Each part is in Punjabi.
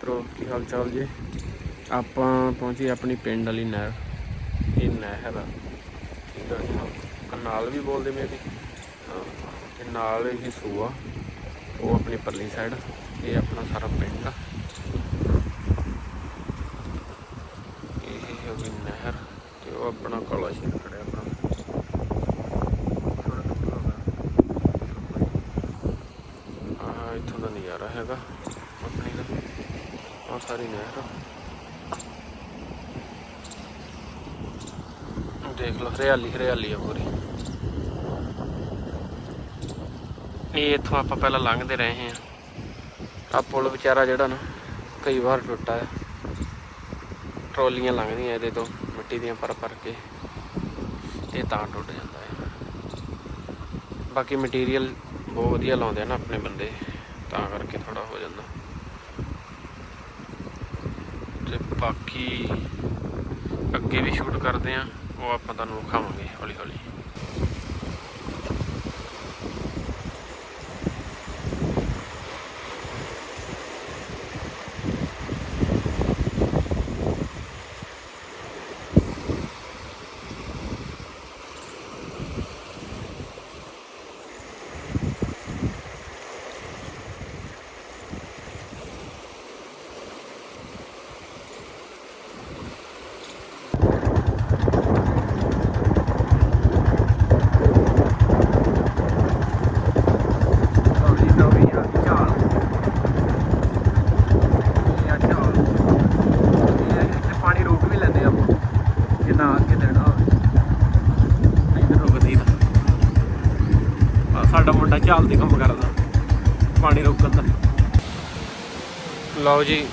ਕੀ ਹਾਲ ਚਾਲ ਜੀ? ਆਪਾਂ ਪਹੁੰਚੇ ਆਪਣੀ ਪਿੰਡ ਵਾਲੀ ਨਹਿਰ, ਇਹ ਨਹਿਰ ਆ। ਠੀਕ ਆ ਜੀ। ਕਨਾਲ ਵੀ ਬੋਲਦੇ ਮੇ ਵੀ ਤੇ ਨਾਲ ਹੀ ਸੂਆ, ਉਹ ਆਪਣੀ ਪਰਲੀ ਸਾਈਡ ਇਹ ਆਪਣਾ ਸਾਰਾ ਪਿੰਡ ਆ। ਇਹ ਹੋ ਗਈ ਨਹਿਰ, ਤੇ ਉਹ ਆਪਣਾ ਕਾਲਾ ਸ਼ੇਰ ਖੜਿਆ ਆਪਣਾ ਇੱਥੋਂ ਦਾ ਨਜ਼ਾਰਾ ਹੈਗਾ। ਆਹ ਸਾਰੀ ਨਹਿਰ। ਦੇਖ ਲਓ ਹਰਿਆਲੀ ਹਰਿਆਲੀ ਆ ਪੂਰੀ ਇਹ ਇੱਥੋਂ ਆਪਾਂ ਪਹਿਲਾਂ ਲੰਘਦੇ ਰਹੇ ਹਾਂ। ਆ ਪੁਲ ਵਿਚਾਰਾ ਜਿਹੜਾ ਨਾ ਕਈ ਵਾਰ ਟੁੱਟਾ ਹੈ। ਟਰਾਲੀਆਂ ਲੰਘਦੀਆਂ ਇਹਦੇ ਤੋਂ ਮਿੱਟੀ ਦੀਆਂ ਪਰ ਪਰ ਕੇ। ਇਹ ਤਾਂ ਟੁੱਟ ਜਾਂਦਾ ਹੈ। ਬਾਕੀ ਮਟੀਰੀਅਲ ਬਹੁਤ ਵਧੀਆ ਲਾਉਂਦੇ ਆ ਨਾ ਆਪਣੇ ਬੰਦੇ। ਤਾਂ ਕਰਕੇ ਥੋੜਾ ਹੋ ਜਾਂਦਾ। ਤੇ ਬਾਕੀ ਅੱਗੇ ਵੀ ਸ਼ੂਟ ਕਰਦੇ ਆ ਉਹ ਆਪਾਂ ਤੁਹਾਨੂੰ ਵਿਖਾਵਾਂਗੇ ਹੌਲੀ ਹੌਲੀ ਹੌਲੀ ਹੌਲੀ ਆ ਝਾਲ ਇਹ ਆ ਝਾਲ ਇਹ ਇੱਥੇ ਪਾਣੀ ਰੋਕ ਵੀ ਲੈਂਦੇ ਆਪਾਂ ਜੇ ਨਾ ਅੱਗੇ ਦੇਣਾ ਹੋਵੇ ਇੱਧਰ ਰੁਕਦੀ ਦਾ ਆ ਸਾਡਾ ਮੁੰਡਾ ਝਾਲ ਦੇ ਕੰਮ ਕਰਦਾ। ਪਾਣੀ ਰੋਕਣ ਦਾ। ਲਓ ਜੀ,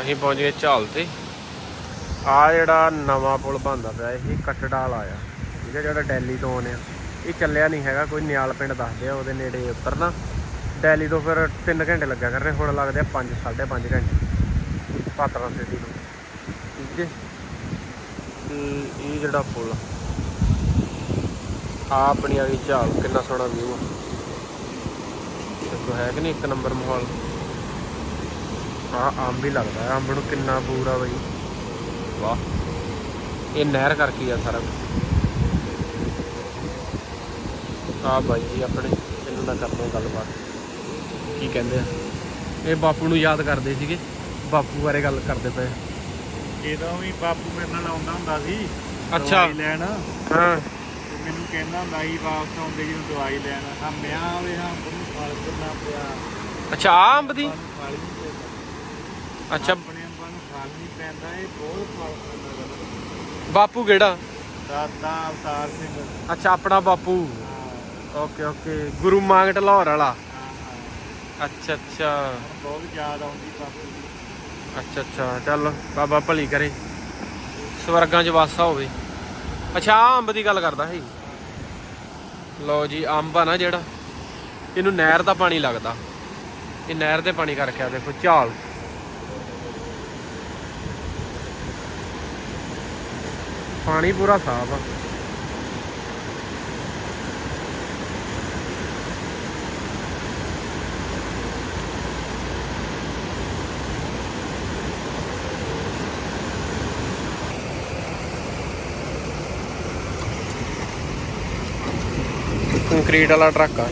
ਅਸੀਂ ਪਹੁੰਚ ਗਏ ਝਾਲ ਤੇ। ਆ ਜਿਹੜਾ ਨਵਾਂ ਪੁਲ ਬਣਦਾ ਪਿਆ, ਇਹ ਕਟੜਾਲ ਆਇਆ। ਠੀਕ ਹੈ, ਜਿਹੜਾ ਦਿੱਲੀ ਤੋਂ ਆਉਂਦੇ ਆ। ਇਹ ਚੱਲਿਆ ਨਹੀਂ ਹੈਗਾ, ਕੋਈ ਨਿਆਲ ਪਿੰਡ ਦੱਸਦੇ ਆ, ਉਹਦੇ ਨੇੜੇ ਉਤਰਨਾ। ਦਿੱਲੀ ਤੋਂ ਫਿਰ 3 ਘੰਟੇ ਲੱਗਾ ਕਰਨੇ, ਹੁਣ ਲੱਗਦੇ ਆ 5 5.5 ਘੰਟੇ। ਪਾਤਰਾ ਸਿਟੀ ਤੋਂ ਠੀਕ ਹੈ। ਇਹ ਜਿਹੜਾ ਪੁਲ ਆ ਆਪਣੀ ਆ ਗਈ ਝਾਲ ਕਿੰਨਾ ਸੋਹਣਾ ਵਿਊ ਆ। ਦੇਖੋ ਹੈ ਕਿ ਨਹੀਂ ਇੱਕ ਨੰਬਰ ਮਾਹੌਲ? ਆ ਅੰਬ ਵੀ ਲੱਗਦਾ ਅੰਬ ਨੂੰ ਕਿੰਨਾ ਆ ਬਈ। ਵਾਹ। ਇਹ ਨਹਿਰ ਕਰਕੇ ਆ ਸਾਰਾ ਆ ਬਾਈ ਜੀ ਆਪਣੇ ਇਹਨਾਂ ਨਾਲ ਕਰਦੇ ਆ ਗੱਲਬਾਤ। ਕੀ ਕਹਿੰਦੇ ਆ? ਇਹ ਬਾਪੂ ਨੂੰ ਯਾਦ ਕਰਦੇ ਸੀਗੇ ਬਾਪੂ ਬਾਰੇ ਗੱਲ ਕਰਦੇ ਪਏ ਜਦੋਂ ਵੀ ਬਾਪੂ ਮੇਰੇ ਨਾਲ ਆਉਂਦਾ ਹੁੰਦਾ ਸੀ ਅੱਛਾ। ਲੈਣ। ਹਾਂ। ਮੈਨੂੰ ਕਹਿੰਦਾ ਹੁੰਦਾ ਸੀ ਵਾਪਸ ਆਉਂਦੇ ਜਦੋਂ ਦਵਾਈ ਲੈਣ। ਹਾਂ ਮਿਆਂ ਵੇ ਹਾਂ ਉਹਨੂੰ ਫਲ ਕਰਨਾ ਪਿਆ। ਅੱਛਾ ਆਹ ਅੰਬ ਦੀ? ਆਪਾਂ ਨੂੰ ਫਲ ਨਹੀਂ ਪੈਂਦਾ ਅੱਛਾ। ਆਪਣੇ ਅੰਬਾਂ ਨੂੰ ਫਲ ਨਹੀਂ ਪੈਂਦਾ ਇਹ ਬਹੁਤ ਫਲ ਪੈਂਦਾ ਬਾਪੂ ਕਿਹੜਾ? ਦਾਦਾ ਅਵਤਾਰ ਸਿੰਘ। ਅੱਛਾ ਆਪਣਾ ਬਾਪੂ। ਹਾਂ। Okay okay. ਗੁਰੂ ਮੰਗਟ ਲਾਹੌਰ ਵਾਲਾ? ਹਾਂ ਹਾਂ। ਅੱਛਾ ਅੱਛਾ। ਬਹੁਤ ਯਾਦ ਆਉਂਦੀ ਬਾਪੂ ਦੀ। ਅੱਛਾ ਅੱਛਾ। ਚੱਲ ਬਾਬਾ ਭਲੀ ਕਰੇ। ਸਵਰਗਾਂ 'ਚ ਵਾਸਾ ਹੋਵੇ। ਅੱਛਾ, ਆਹ ਅੰਬ ਦੀ ਗੱਲ ਕਰਦਾ ਸੀ। ਲਓ ਜੀ, ਅੰਬ ਆ ਨਾ ਜਿਹੜਾ, ਇਹਨੂੰ ਨਹਿਰ ਦਾ ਪਾਣੀ ਲੱਗਦਾ। ਇਹ ਨਹਿਰ ਦੇ ਪਾਣੀ ਕਰਕੇ ਆ, ਦੇਖੋ, ਝਾਲ। ਪਾਣੀ ਪੂਰਾ ਸਾਫ਼ ਆ। ਕੰਕਰੀਟ ਵਾਲਾ ਟਰੱਕ ਆ।